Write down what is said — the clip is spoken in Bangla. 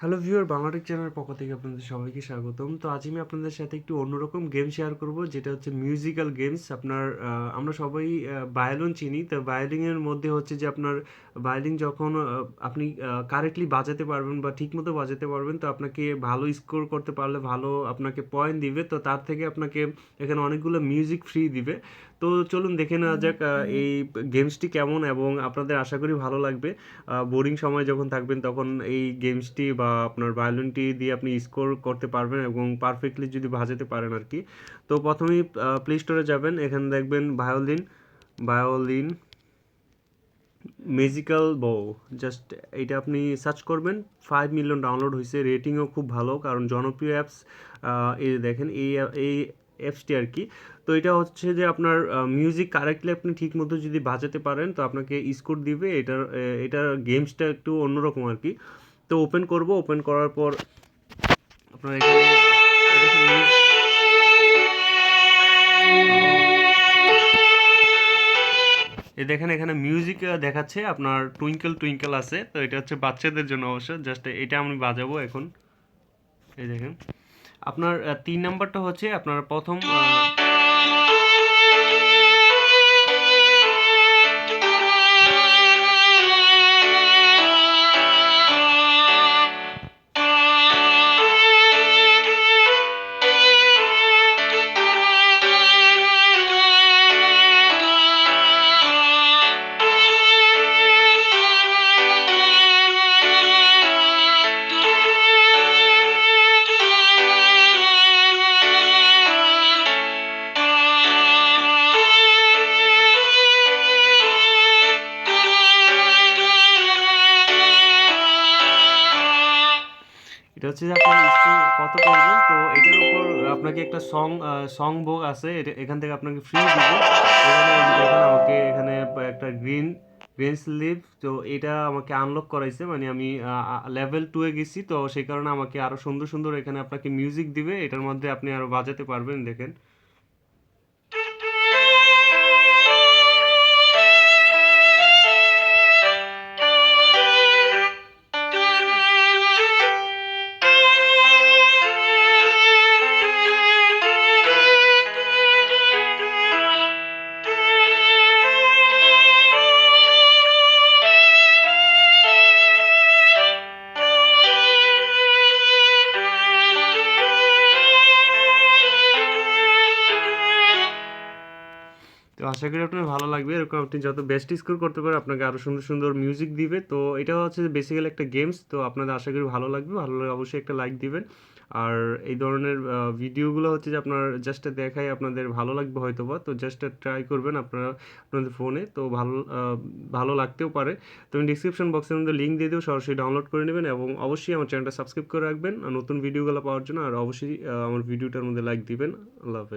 হ্যালো ভিউয়ার বাংলাটেক চ্যানেলের পক্ষ থেকে আপনাদের সবাইকে স্বাগতম। তো আজ আমি আপনাদের সাথে একটু অন্যরকম গেম শেয়ার করব, যেটা হচ্ছে মিউজিক্যাল গেমস আপনার আমরা সবাই ভায়োলিন চিনি। তো ভায়োলিনের মধ্যে হচ্ছে যে আপনার ভায়োলিন যখন আপনি কারেক্টলি বাজাতে পারবেন বা ঠিকমতো বাজাতে পারবেন, তো আপনাকে ভালো স্কোর করতে পারলে ভালো আপনাকে পয়েন্ট দিবে। তো তার থেকে আপনাকে এখানে অনেকগুলো মিউজিক ফ্রি দিবে। তো চলুন দেখে নেওয়া যাক এই গেমসটি কেমন এবং আপনাদের আশা করি ভালো লাগবে। বোরিং সময় যখন থাকবেন, তখন এই গেমসটি বা আপনার ভায়োলিনটি দিয়ে আপনি স্কোর করতে পারবেন এবং পারফেক্টলি যদি বাজাতে পারেন আর কি। তো প্রথমেই প্লে স্টোরে যাবেন, এখানে দেখবেন ভায়োলিন ভায়োলিন মিউজিক্যাল বউ জাস্ট এটা আপনি সার্চ করবেন ফাইভ মিলিয়ন ডাউনলোড হয়েছে রেটিংও খুব ভালো, কারণ জনপ্রিয় অ্যাপস এই দেখেন, এই এই অ্যাপসটি আর কি। তো এটা হচ্ছে যে আপনার মিউজিক কারেক্টলি আপনি ঠিক মতো যদি বাজাতে পারেন, তো আপনাকে স্কোর দিবে, এটার এটার গেমসটা একটু অন্যরকম আর কি। তো ওপেন করব ওপেন করার পর আপনার এখানে এই দেখেন এখানে মিউজিক দেখাচ্ছে আপনার টুইঙ্কেল টুইঙ্কেল আছে, তো এটা হচ্ছে বাচ্চাদের জন্য অবশ্য জাস্ট এটা আমি বাজাবো এখন। এই দেখেন। আপনার তিন নাম্বারটা হচ্ছে আপনার প্রথম এটা হচ্ছে যে আপনার কত করবেন? তো এটার উপর আপনাকে একটা সং সং বুক আছে। এখান থেকে আপনাকে ফ্রি দিবে। এখানে আমাকে এখানে একটা গ্রিন গ্রিন স্লিপ তো এটা আমাকে আনলক করাইছে। মানে আমি লেভেল টু এ গেছি। তো সেই কারণে আমাকে আরও সুন্দর সুন্দর এখানে আপনাকে মিউজিক দিবে। এটার মধ্যে আপনি আরও বাজাতে পারবেন, দেখেন। আশা করি আপনার ভালো লাগবে। এরকম আপনি যত বেস্ট স্কোর করতে পারেন, আপনাকে আরও সুন্দর সুন্দর মিউজিক দিবে। তো এটা হচ্ছে বেসিক্যালি একটা গেমস তো আপনাদের আশা করি ভালো লাগবে। ভালো লাগলে অবশ্যই একটা লাইক দিবেন। আর এই ধরনের ভিডিওগুলো হচ্ছে যে আপনার জাস্ট দেখাই আপনাদের ভালো লাগবে হয়তো বা তো জাস্ট ট্রাই করবেন আপনারা আপনাদের ফোনে তো ভালো ভালো লাগতেও পারে। তো আমি ডিসক্রিপশন বক্সের মধ্যে লিঙ্ক দিয়ে দেবো। সরাসরি ডাউনলোড করে নেবেন এবং অবশ্যই আমার চ্যানেলটা সাবস্ক্রাইব করে রাখবেন। নতুন ভিডিওগুলো পাওয়ার জন্য আর অবশ্যই আমার ভিডিওটার মধ্যে লাইক দিবেন। আল্লাহ হাফেজ।